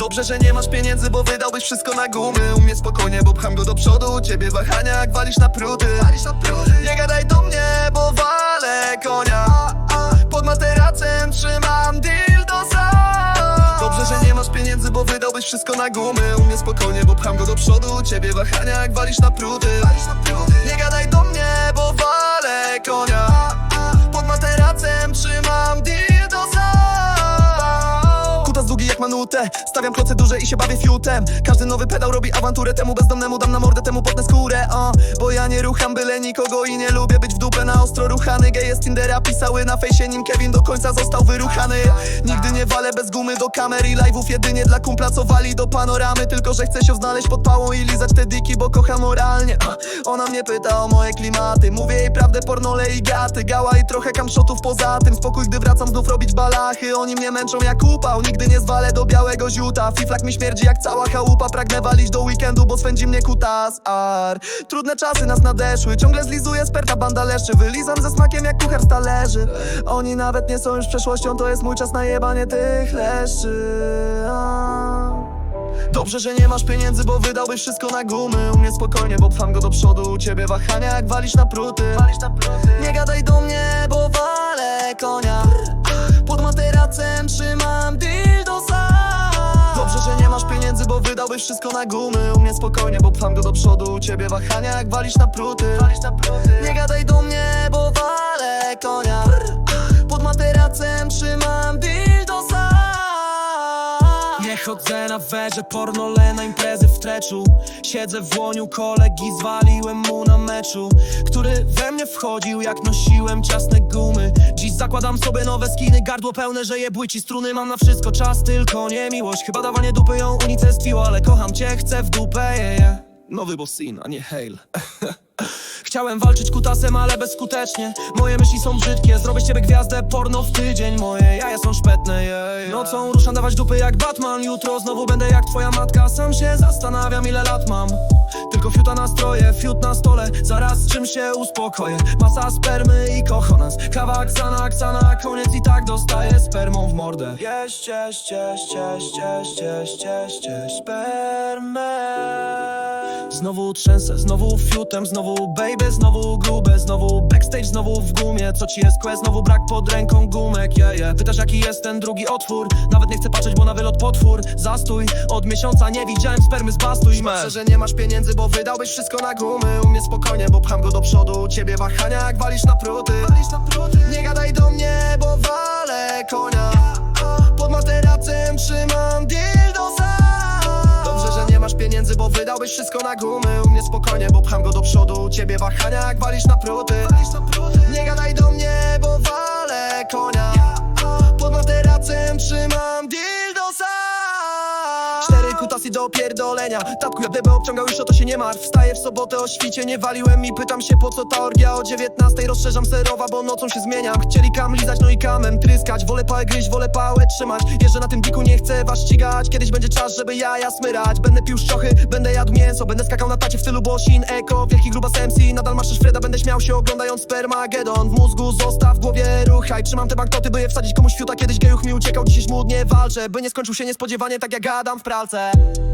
Dobrze, że nie masz pieniędzy, bo wydałbyś wszystko na gumy. U mnie spokojnie, bo pcham go do przodu. Ciebie wahania jak walisz na pruty. Nie gadaj do mnie, bo walę konia. Pod materacem trzymam dildosa Dobrze, że nie masz pieniędzy, bo wydałbyś wszystko na gumy. U mnie spokojnie, bo pcham go do przodu. Ciebie wahania jak walisz na pruty. Nie gadaj do mnie, bo walę konia. Pod materacem trzymam manutę Stawiam kloce duże i się bawię fiutem. Każdy nowy pedał robi awanturę Temu bezdomnemu dam na mordę, temu potnę skórę o, Bo ja nie rucham byle nikogo I nie lubię być w dupę na ostro ruchany. Geje z Tindera pisały na fejsie Nim Kevin do końca został wyruchany nie walę bez gumy do kamer I live'ów. Jedynie dla kumpla co wali do panoramy. Tylko, że chcę się znaleźć pod pałą I lizać te diki, bo kocham moralnie. Ona mnie pyta o moje klimaty. Mówię jej prawdę, pornole i gaty. Gała i trochę kamszotów poza tym. Spokój, gdy wracam znów robić balachy. Oni mnie męczą jak upał. Nigdy nie zwalę do białego ziuta. Fiflak mi śmierdzi jak cała chałupa. Pragnę walić do weekendu, bo swędzi mnie kutas ar Trudne czasy nas nadeszły. Ciągle zlizuję sperta banda leszczy. Wylizam ze smakiem jak kuchar z talerzy. Oni nawet nie są już przeszłością. To jest mój czas na jebanie tych a. Dobrze, że nie masz pieniędzy, bo wydałbyś wszystko na gumy. U mnie spokojnie, bo pcham go do przodu. U ciebie wahania jak walisz na pruty. Nie gadaj do mnie, bo walę konia. Pod materacem trzymam dildosa Dobrze, że nie masz pieniędzy, bo wydałbyś wszystko na gumy. U mnie spokojnie, bo pcham go do przodu. U ciebie wahania jak walisz na pruty. Nie gadaj do mnie, bo chodzę na werze, pornole na imprezy w treczu. Siedzę w łoniu kolegi, zwaliłem mu na meczu. Który we mnie wchodził jak nosiłem ciasne gumy. Dziś zakładam sobie nowe skiny, gardło pełne, że je błyci struny Mam na wszystko czas, tylko nie miłość. Chyba dawanie dupy ją unicestwiło, ale kocham cię, chcę w dupę, yeah, yeah. Nowy bossin, a nie Hale Chciałem walczyć kutasem, ale bezskutecznie. Moje myśli są brzydkie, zrobię z ciebie gwiazdę porno w tydzień. Moje jaja są szpetne, yeah. Nocą ruszam dawać dupy jak Batman Jutro znowu będę jak twoja matka. Sam się zastanawiam ile lat mam Tylko fiuta nastroje, fiut na stole Zaraz czym się uspokoję. Masa spermy i kochonans Kawa ksana, ksana, koniec i tak dostaję spermą w mordę. Jeść, jeść, jeść, jeść, jeść, jeść, jeść, jeść spermę. Znowu trzęsę, znowu fiutem, znowu baby, znowu grube Znowu backstage, znowu w gumie. Co ci jest quest, znowu brak pod ręką gumek, yeah, yeah. Pytasz jaki jest ten drugi otwór? Nawet nie chcę patrzeć, bo na wylot potwór. Zastój, od miesiąca nie widziałem spermy z bastu i Myślę, że nie masz pieniędzy, bo wydałbyś wszystko na gumy U mnie spokojnie, bo pcham go do przodu. U ciebie wahania jak walisz na pruty. Nie gadaj do mnie, bo walę konia. Pod materacem trzymam dildosa. Dobrze, że nie masz pieniędzy, bo wydałbyś wszystko na gumy. U mnie spokojnie, bo pcham go do przodu. U ciebie wahania jak walisz na pruty. Nie gadaj do mnie, bo walę konia do pierdolenia Tapku jak debę obciągał już o to się nie martw. Wstaję w sobotę o świcie, nie waliłem i pytam się po co ta orgia? O 19 rozszerzam serowa, bo nocą się zmieniam. Chcieli kam lizać, no i kamem tryskać. Wolę pałę gryźć, wolę pałę trzymać. Jeżdżę na tym diku, nie chcę was ścigać. Kiedyś będzie czas, żeby jaja smyrać. Będę pił szczochy, będę jadł mięso. Będę skakał na tacie w stylu Bosin Eko, wielki gruba MC Nadal masz Freda, będę śmiał się oglądając spermagedon. W mózgu zostaw, w głowie ruchaj. Trzymam te banknoty, by je wsadzić komuś fiuta. Kiedyś gejuch mi uciekał, dziś żmudnie walczę. By nie skończył się niespodziewanie, tak jak gadam w pralce you.